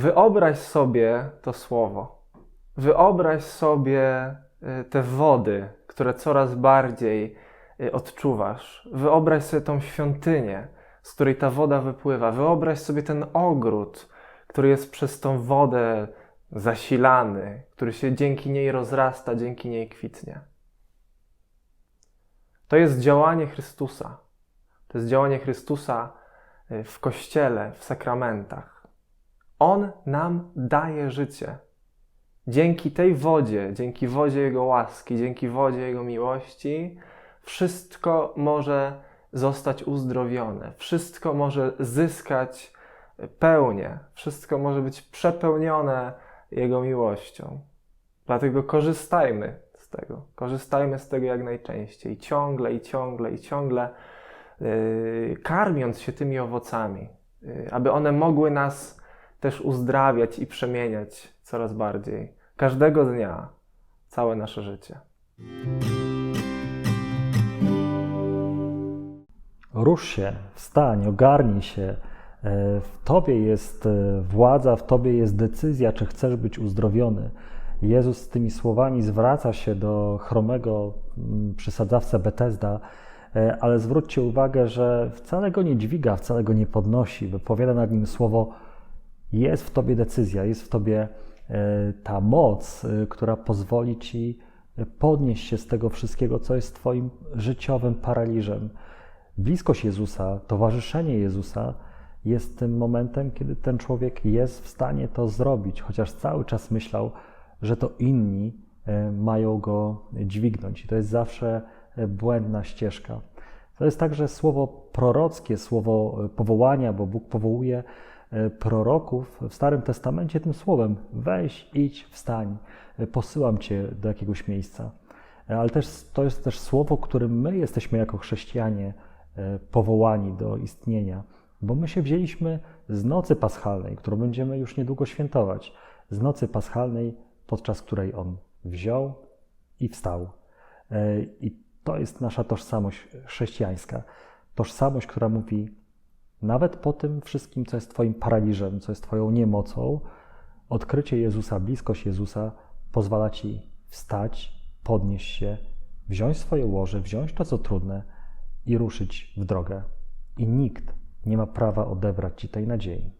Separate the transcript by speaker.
Speaker 1: Wyobraź sobie to słowo. Wyobraź sobie y, te wody, które coraz bardziej y, odczuwasz. Wyobraź sobie tą świątynię, z której ta woda wypływa. Wyobraź sobie ten ogród, który jest przez tą wodę zasilany, który się dzięki niej rozrasta, dzięki niej kwitnie. To jest działanie Chrystusa. To jest działanie Chrystusa y, w kościele, w sakramentach. On nam daje życie. Dzięki tej wodzie, dzięki wodzie Jego łaski, dzięki wodzie Jego miłości, wszystko może zostać uzdrowione, wszystko może zyskać pełnię, wszystko może być przepełnione Jego miłością. Dlatego korzystajmy z tego, korzystajmy z tego jak najczęściej, ciągle i ciągle i ciągle, yy, karmiąc się tymi owocami, yy, aby one mogły nas też uzdrawiać i przemieniać coraz bardziej. Każdego dnia, całe nasze życie.
Speaker 2: Rusz się, wstań, ogarnij się. E, W Tobie jest e, władza, w Tobie jest decyzja, czy chcesz być uzdrowiony. Jezus z tymi słowami zwraca się do chromego mm, przysadzawcę Betesda, e, ale zwróćcie uwagę, że wcale go nie dźwiga, wcale go nie podnosi. Wypowiada nad nim słowo: Jest w Tobie decyzja, jest w Tobie e, ta moc, e, która pozwoli Ci podnieść się z tego wszystkiego, co jest Twoim życiowym paraliżem. Bliskość Jezusa, towarzyszenie Jezusa jest tym momentem, kiedy ten człowiek jest w stanie to zrobić, chociaż cały czas myślał, że to inni e, mają go dźwignąć. I to jest zawsze błędna ścieżka. To jest także słowo prorockie, słowo powołania, bo Bóg powołuje proroków w Starym Testamencie tym słowem: weź, idź, wstań, e, posyłam cię do jakiegoś miejsca. E, Ale też to jest też słowo, którym my jesteśmy jako chrześcijanie e, powołani do istnienia, bo my się wzięliśmy z nocy paschalnej, którą będziemy już niedługo świętować, z nocy paschalnej, podczas której On wziął i wstał. E, I to jest nasza tożsamość chrześcijańska. Tożsamość, która mówi, nawet po tym wszystkim, co jest Twoim paraliżem, co jest Twoją niemocą, odkrycie Jezusa, bliskość Jezusa pozwala Ci wstać, podnieść się, wziąć swoje łoże, wziąć to, co trudne i ruszyć w drogę. I nikt nie ma prawa odebrać Ci tej nadziei.